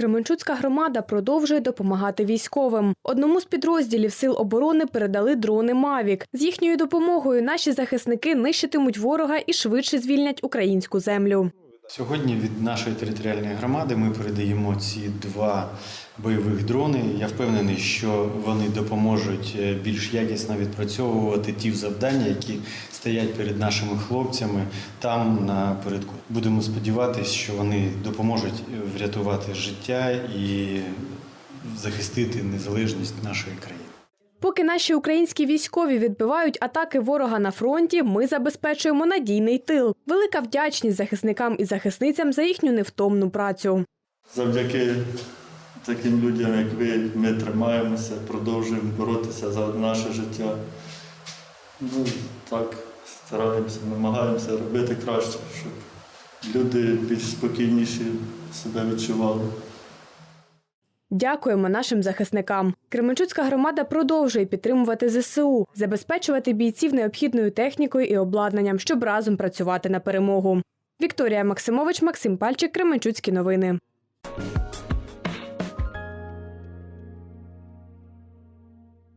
Кременчуцька громада продовжує допомагати військовим. Одному з підрозділів сил оборони передали дрони Мавік. З їхньою допомогою наші захисники нищитимуть ворога і швидше звільнять українську землю. Сьогодні від нашої територіальної громади ми передаємо ці два бойових дрони. Я впевнений, що вони допоможуть е, більш якісно відпрацьовувати ті завдання, які стоять перед нашими хлопцями там напередку. Будемо сподіватися, що вони допоможуть врятувати життя і захистити незалежність нашої країни. Поки наші українські військові відбивають атаки ворога на фронті, ми забезпечуємо надійний тил. Велика вдячність захисникам і захисницям за їхню невтомну працю. Завдяки таким людям, як ви, ми тримаємося, продовжуємо боротися за наше життя. Ну, так, стараємося, намагаємося робити краще, щоб люди більш спокійніші себе відчували. Дякуємо нашим захисникам. Кременчуцька громада продовжує підтримувати ЗСУ, забезпечувати бійців необхідною технікою і обладнанням, щоб разом працювати на перемогу. Вікторія Максимович, Максим Пальчик, Кременчуцькі новини.